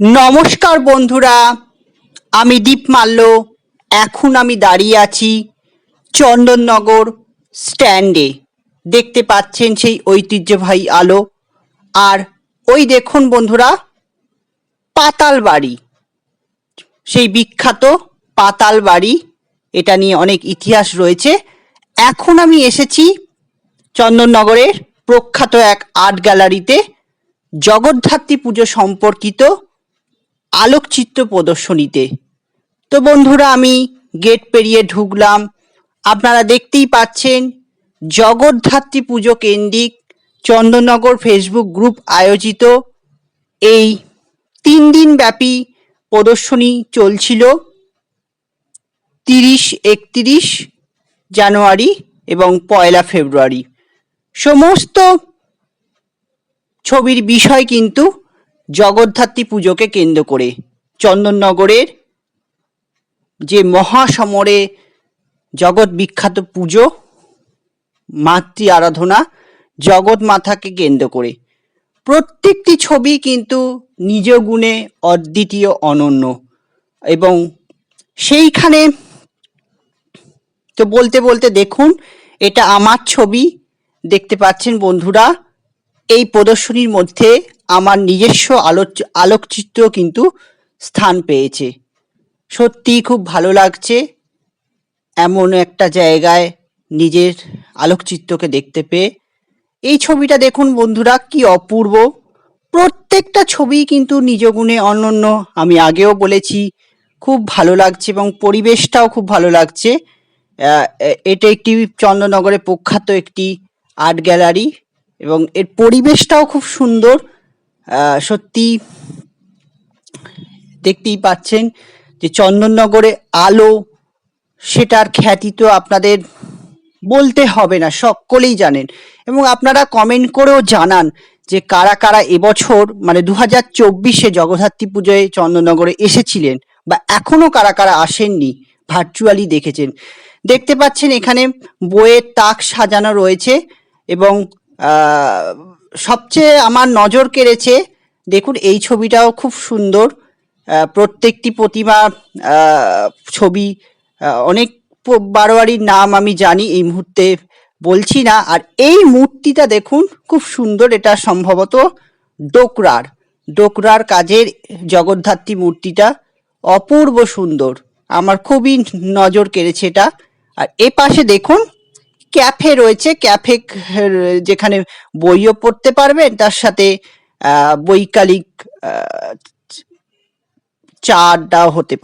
নমস্কার বন্ধুরা, আমি দীপ মাল্য। এখন আমি দাঁড়িয়ে আছি চন্দননগর স্ট্যান্ডে। দেখতে পাচ্ছেন সেই ঐতিহ্যবাহী আলো। আর ওই দেখুন বন্ধুরা, পাতাল বাড়ি। সেই বিখ্যাত পাতাল বাড়ি, এটা নিয়ে অনেক ইতিহাস রয়েছে। এখন আমি এসেছি চন্দননগরের প্রখ্যাত এক আর্ট গ্যালারিতে। জগদ্ধাত্রী পুজো সম্পর্কিত আলোকচিত্র প্রদর্শনীতে। তো বন্ধুরা, আমি গেট পেরিয়ে ঢুকলাম। আপনারা দেখতেই পাচ্ছেন, জগদ্ধাত্রী পুজো কেন্দ্রিক চন্দননগর ফেসবুক গ্রুপ আয়োজিত এই তিন দিন ব্যাপী প্রদর্শনী চলছিল তিরিশ, একত্রিশ জানুয়ারি এবং পয়লা ফেব্রুয়ারি। সমস্ত ছবির বিষয় কিন্তু জগদ্ধাত্রী পুজোকে কেন্দ্র করে। চন্দননগরের যে মহাসমরে জগৎ বিখ্যাত পুজো, মাতৃ আরাধনা, জগৎ মাতাকে কেন্দ্র করে। প্রত্যেকটি ছবি কিন্তু নিজ গুণে অদ্বিতীয়, অনন্য। এবং সেইখানে তো বলতে বলতে দেখুন, এটা আমার ছবি, দেখতে পাচ্ছেন বন্ধুরা, এই প্রদর্শনীর মধ্যে আমার নিজস্ব আলোচ আলোকচিত্র কিন্তু স্থান পেয়েছে। সত্যিই খুব ভালো লাগছে এমন একটা জায়গায় নিজের আলোকচিত্রকে দেখতে পেয়ে। এই ছবিটা দেখুন বন্ধুরা, কি অপূর্ব। প্রত্যেকটা ছবি কিন্তু নিজ গুণে অনন্য, আমি আগেও বলেছি, খুব ভালো লাগছে এবং পরিবেশটাও খুব ভালো লাগছে। এটা একটি চন্দ্রনগরে প্রখ্যাত একটি আর্ট গ্যালারি এবং এর পরিবেশটাও খুব সুন্দর। সত্যি দেখতেই পাচ্ছেন যে চন্দননগরে আলো, সেটার খ্যাতি তো আপনাদের বলতে হবে না, সকলেই জানেন। এবং আপনারা কমেন্ট করেও জানান যে কারা কারা এবছর মানে দু হাজার চব্বিশে জগদ্ধাত্রী পুজোয় চন্দননগরে এসেছিলেন বা এখনও কারা কারা আসেননি ভার্চুয়ালি দেখেছেন। দেখতে পাচ্ছেন এখানে বইয়ের তাক সাজানো রয়েছে এবং সবচেয়ে আমার নজর কেড়েছে, দেখুন, এই ছবিটাও খুব সুন্দর প্রত্যেকটি প্রতিমা ছবি অনেক বারোয়ারির নাম আমি জানি, এই মুহূর্তে বলছি না, আর এই মূর্তিটা দেখুন, খুব সুন্দর, এটা সম্ভবত ডোকরার ডোকরার কাজের জগদ্ধাত্রী মূর্তিটা, অপূর্ব সুন্দর, আমার খুবই নজর কেড়েছে এটা, আর এ পাশে দেখুন ক্যাফে রয়েছে ক্যাফে যেখানে বইও পড়তে পারবেন। তার সাথে বৈকালিক চা হতে পারে